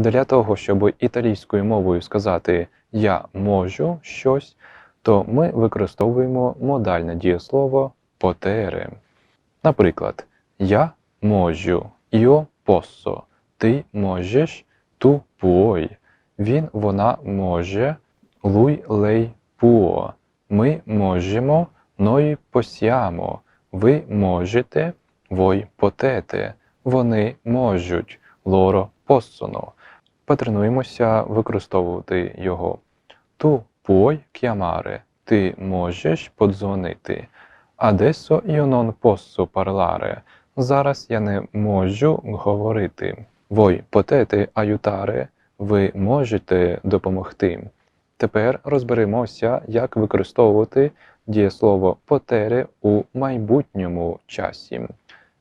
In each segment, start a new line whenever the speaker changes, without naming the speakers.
Для того, щоб італійською мовою сказати я можу щось, то ми використовуємо модальне дієслово potere. Наприклад, я можу, io posso, ти можеш, tu puoi, він, вона може, lui, lei può, ми можемо, noi possiamo, ви можете, voi potete, вони можуть, loro possono. Потренуємося використовувати його. Tu puoi chiamare, ти можеш подзвонити. Adesso io posso parlare. Зараз я не можу говорити. Voi potete aiutare, ви можете допомогти. Тепер розберемося, як використовувати дієслово potere у майбутньому часі.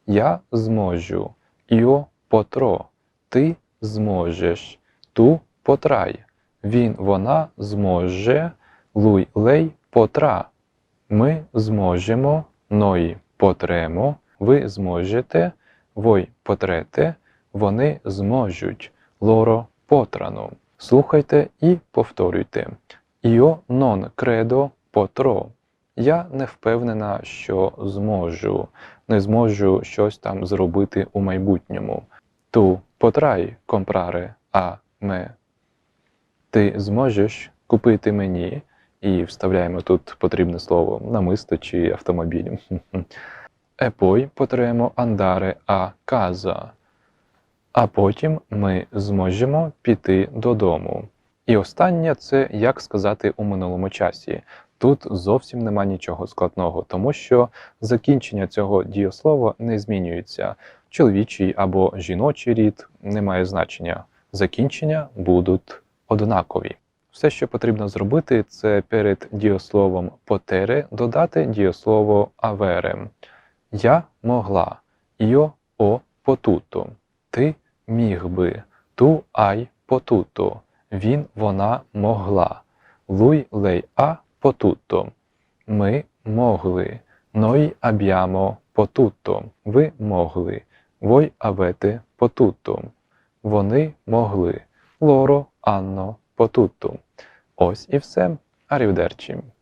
Я зможу. Io potrò. Ти зможеш. Ту потрай. Він, вона зможе. Lui, lei potrà. Ми зможемо. Noi potremo. Ви зможете. Voi potrete. Вони зможуть. Loro potranno. Слухайте і повторюйте. Io non credo potrò. Я не впевнена, що зможу, не зможу щось там зробити у майбутньому. Tu potrai comprare a me. Ти зможеш купити мені, і вставляємо тут потрібне слово намисто чи автомобіль. Poi potremo andare a casa. А потім ми зможемо піти додому. І останнє це як сказати у минулому часі. Тут зовсім нема нічого складного, тому що закінчення цього дієслова не змінюється. Чоловічий або жіночий рід не має значення. Закінчення будуть однакові. Все, що потрібно зробити, це перед дієсловом потере додати дієслово avere. Я могла. Io ho potuto. Ти міг би. Tu hai potuto. Він, вона могла. Lui, lei ha potuto. Ми могли. Noi abbiamo potuto. Ви могли. Voi avete potuto. Вони могли. Loro hanno potuto. Ось і все. Arrivederci.